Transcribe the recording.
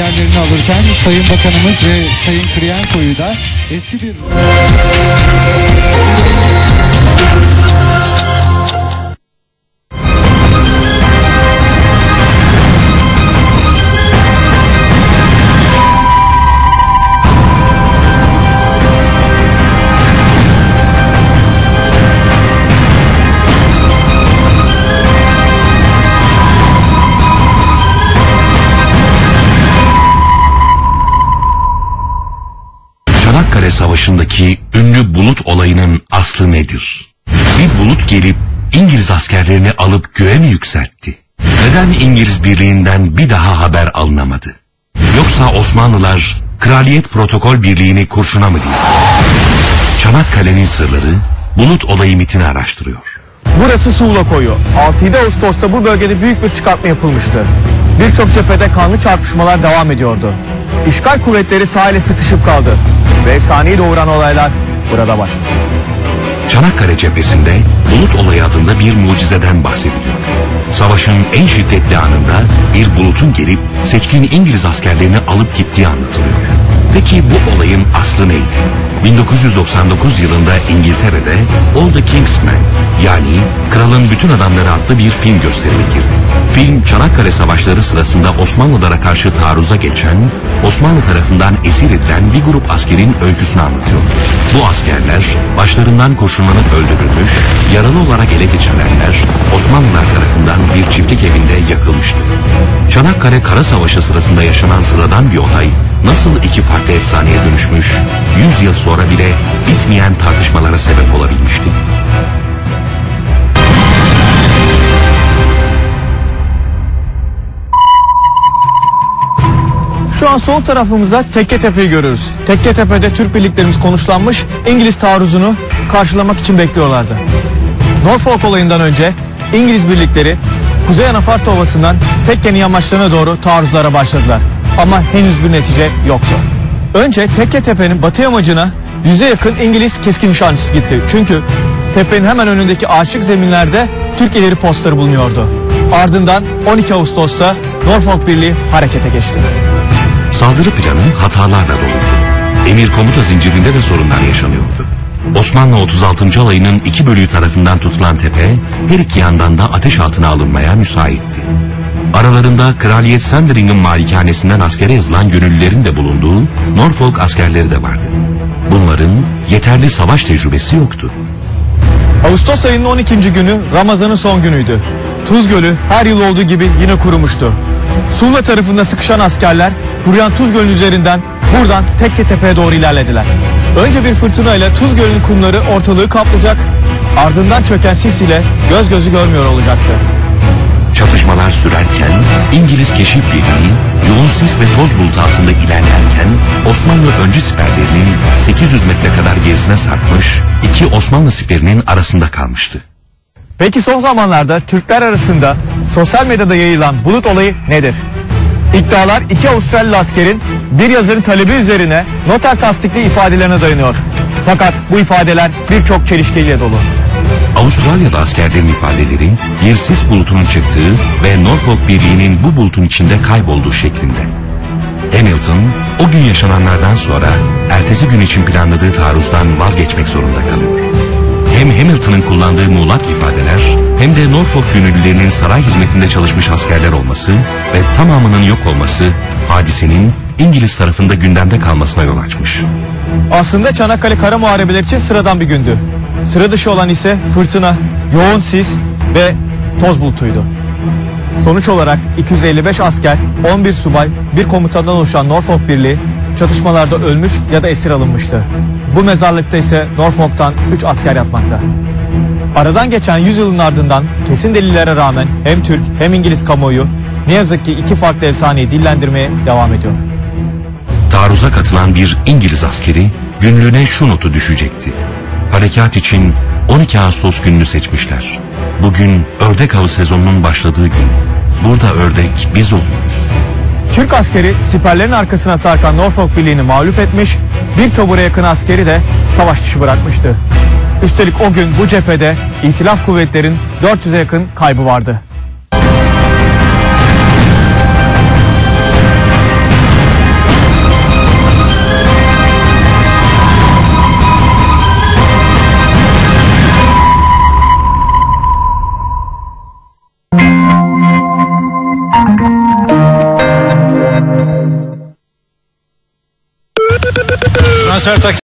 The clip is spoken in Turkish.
yerlerini alırken Sayın Bakanımız ve Sayın Kriyenko'yu da eski bir... Çanakkale Savaşı'ndaki ünlü bulut olayının aslı nedir? Bir bulut gelip İngiliz askerlerini alıp göğe mi yükseltti? Neden İngiliz birliğinden bir daha haber alınamadı? Yoksa Osmanlılar Kraliyet Protokol Birliği'ni kurşuna mı dizdi? Çanakkale'nin sırları bulut olayı mitini araştırıyor. Burası Suğla Koyu. 6-7 Ağustos'ta bu bölgede büyük bir çıkartma yapılmıştı. Birçok cephede kanlı çarpışmalar devam ediyordu. İşgal kuvvetleri sahile sıkışıp kaldı. Ve efsaneyi doğuran olaylar burada başladı. Çanakkale cephesinde bulut olayı adında bir mucizeden bahsediliyor. Savaşın en şiddetli anında bir bulutun gelip seçkin İngiliz askerlerini alıp gittiği anlatılıyor. Peki bu olayın aslı neydi? 1999 yılında İngiltere'de All the King's Men yani Kralın Bütün Adamları adlı bir film gösterime girdi. Film Çanakkale Savaşları sırasında Osmanlılara karşı taarruza geçen, Osmanlı tarafından esir edilen bir grup askerin öyküsünü anlatıyor. Bu askerler başlarından kurşunlanıp öldürülmüş, yaralı olarak ele geçirilenler Osmanlılar tarafından bir çiftlik evinde yakılmıştı. Çanakkale Kara Savaşı sırasında yaşanan sıradan bir olay nasıl iki farklı efsaneye dönüşmüş, 100 yıl sonra bile bitmeyen tartışmalara sebep olabilmişti. Şu an sol tarafımızda Tekketepe'yi görüyoruz. Tekketepe'de Türk birliklerimiz konuşlanmış, İngiliz taarruzunu karşılamak için bekliyorlardı. Norfolk olayından önce İngiliz birlikleri Kuzey Anafarta Ovası'ndan Tekke'nin yamaçlarına doğru taarruzlara başladılar. Ama henüz bir netice yoktu. Önce Tekketepe'nin batı yamacına yüze yakın İngiliz keskin nişancısı gitti. Çünkü tepenin hemen önündeki ağaçlık zeminlerde Türk ileri postları bulunuyordu. Ardından 12 Ağustos'ta Norfolk Birliği harekete geçti. Saldırı planı hatalarla doluydu. Emir komuta zincirinde de sorunlar yaşanıyordu. Osmanlı 36. alayının iki bölüğü tarafından tutulan tepe her iki yandan da ateş altına alınmaya müsaitti. Aralarında Kraliyet Sandring'in malikanesinden askere yazılan gönüllülerin de bulunduğu Norfolk askerleri de vardı. Bunların yeterli savaş tecrübesi yoktu. Ağustos ayının 12. günü Ramazan'ın son günüydü. Tuz Gölü her yıl olduğu gibi yine kurumuştu. Sula tarafında sıkışan askerler kuruyan Tuz Gölü'nün üzerinden buradan Tekketepe'ye doğru ilerlediler. Önce bir fırtınayla Tuz Gölü'nün kumları ortalığı kaplayacak, ardından çöken sis ile göz gözü görmüyor olacaktı. Çatışmalar sürerken İngiliz keşif birliği yoğun sis ve toz bulutu altında ilerlerken Osmanlı öncü siperlerinin 800 metre kadar gerisine sarkmış iki Osmanlı siperinin arasında kalmıştı. Peki son zamanlarda Türkler arasında sosyal medyada yayılan bulut olayı nedir? İddialar iki Avustralyalı askerin bir yazarın talebi üzerine noter tasdikli ifadelerine dayanıyor. Fakat bu ifadeler birçok çelişkiyle dolu. Avustralyalı askerlerin ifadeleri bir sis bulutunun çıktığı ve Norfolk Birliği'nin bu bulutun içinde kaybolduğu şeklinde. Hamilton o gün yaşananlardan sonra ertesi gün için planladığı taarruzdan vazgeçmek zorunda kalıyor. Hem Hamilton'ın kullandığı muğlak ifadeler hem de Norfolk gönüllülerinin saray hizmetinde çalışmış askerler olması ve tamamının yok olması hadisenin İngiliz tarafında gündemde kalmasına yol açmış. Aslında Çanakkale Kara Muharebeleri için sıradan bir gündü. Sıra dışı olan ise fırtına, yoğun sis ve toz bulutuydu. Sonuç olarak 255 asker, 11 subay, bir komutandan oluşan Norfolk Birliği çatışmalarda ölmüş ya da esir alınmıştı. Bu mezarlıkta ise Norfolk'tan 3 asker yatmakta. Aradan geçen 100 yılın ardından kesin delillere rağmen hem Türk hem İngiliz kamuoyu ne yazık ki iki farklı efsaneyi dillendirmeye devam ediyor. Taarruza katılan bir İngiliz askeri günlüğüne şu notu düşecekti. Harekat için 12 Ağustos gününü seçmişler. Bugün ördek avı sezonunun başladığı gün. Burada ördek biz oluyoruz. Türk askeri siperlerin arkasına sarkan Norfolk Birliği'ni mağlup etmiş, bir tabura yakın askeri de savaş dışı bırakmıştı. Üstelik o gün bu cephede İtilaf kuvvetlerin 400'e yakın kaybı vardı. Taksi